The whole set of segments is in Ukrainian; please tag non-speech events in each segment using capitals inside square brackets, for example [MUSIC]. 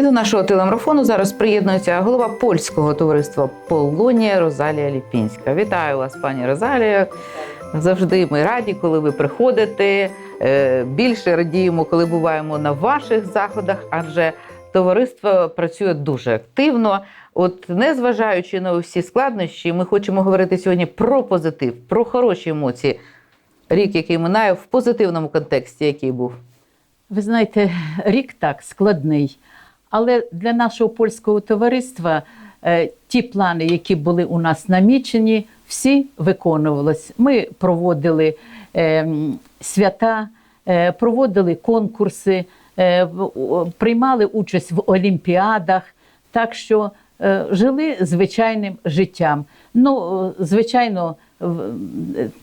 І до нашого телемарафону зараз приєднується голова польського товариства Полонія Розалія Ліпінська. Вітаю вас, пані Розалія. Завжди ми раді, коли ви приходите. Е, Більше радіємо, коли буваємо на ваших заходах, адже товариство працює дуже активно. От, незважаючи на всі складнощі, ми хочемо говорити сьогодні про позитив, про хороші емоції. Рік, який минає, в позитивному контексті, який був. Ви знаєте, рік так складний, але для нашого польського товариства е, ті плани, які були у нас намічені, всі виконувались. Ми проводили е, свята, е, проводили конкурси, приймали участь в олімпіадах, так що жили звичайним життям. Ну, звичайно,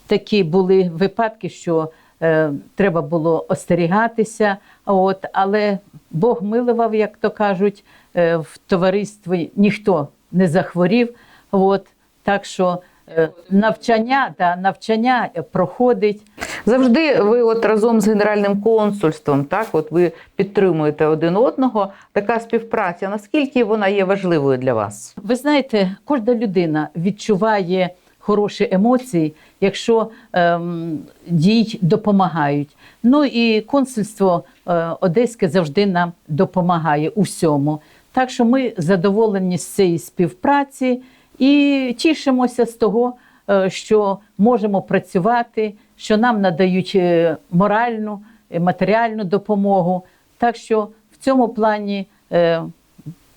такі були випадки, що е, треба було остерігатися. От, але Бог милував, як то кажуть, е, в товаристві ніхто не захворів. От, так що е, навчання, да, навчання проходить. Завжди ви от разом з генеральним консульством, так от ви підтримуєте один одного. Така співпраця. Наскільки вона є важливою для вас? Ви знаєте, кожна людина відчуває хороші емоції, якщо ем, їй допомагають. Ну і консульство е, Одеське завжди нам допомагає усьому. Так що ми задоволені з цієї співпраці і тішимося з того, е, що можемо працювати, що нам надають е, моральну, е, матеріальну допомогу. Так що в цьому плані е,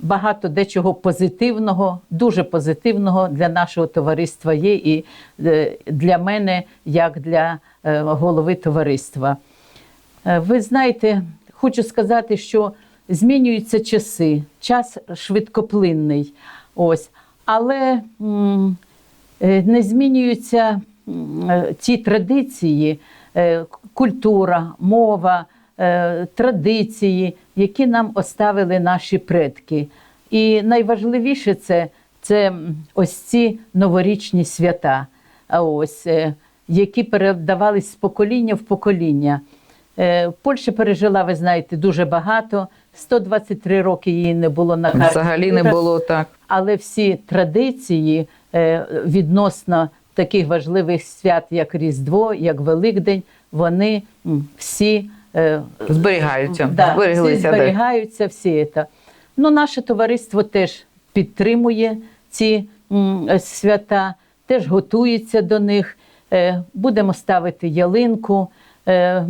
багато дечого позитивного, дуже позитивного для нашого товариства є і е, для мене, як для е, голови товариства. Е, Ви знаєте, хочу сказати, що змінюються часи, час швидкоплинний. Ось. Але не змінюються ті традиції, культура, мова, традиції, які нам оставили наші предки. І найважливіше це, це ось ці новорічні свята, ось, е, які передавались з покоління в покоління. Е, Польща пережила, ви знаєте, дуже багато. 123 роки її не було на карті. Взагалі не було так. Але всі традиції е, відносно таких важливих свят, як Різдво, як Великдень, вони всі, е, Зберігаються, да, всі зберігаються, всі це. Ну, наше товариство теж підтримує ці е, свята, теж готується до них. Е, Будемо ставити ялинку е,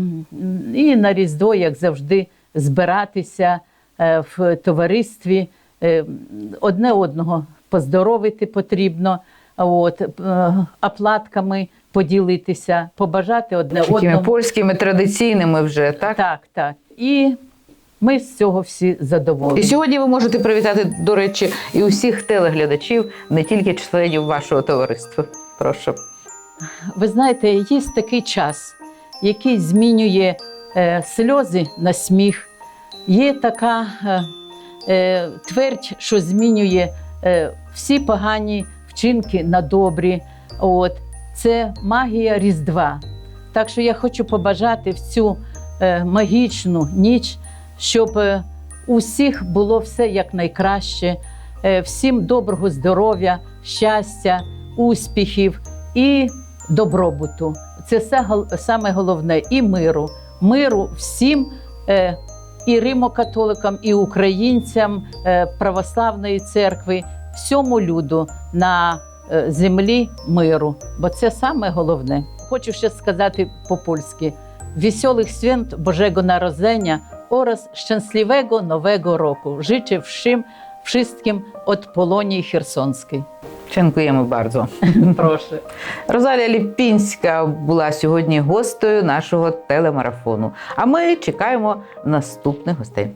і на Різдво, як завжди, збиратися е, в товаристві. Е, Одне одного поздоровити потрібно, от, е, оплатками поділитися, побажати одне Такими одному. польськими традиційними вже так. Так, так. І ми з цього всі задоволені. І сьогодні ви можете привітати, до речі, і усіх телеглядачів, не тільки членів вашого товариства. Прошу. Ви знаєте, є такий час, який змінює е, сльози на сміх. Є така е, е, твердь, що змінює е, всі погані вчинки на добрі. От. Це магія Різдва. Так що я хочу побажати в цю е, магічну ніч, щоб е, у всіх було все якнайкраще, е, всім доброго здоров'я, щастя, успіхів і добробуту. Це саме головне і миру. Миру всім і римокатоликам, і українцям православної церкви, всьому люду на е, землі миру. Бо це саме головне. Хочу ще сказати по-польськи: веселих свят Божого Народзення oraz szczęśliwego Nowego Roku. Życzę всім, wszystkim od Polonii Херсонської. Дякуємо bardzo. [LAUGHS] Прошу. Розалія Ліпінська була сьогодні гостею нашого телемарафону. А ми чекаємо наступних гостей.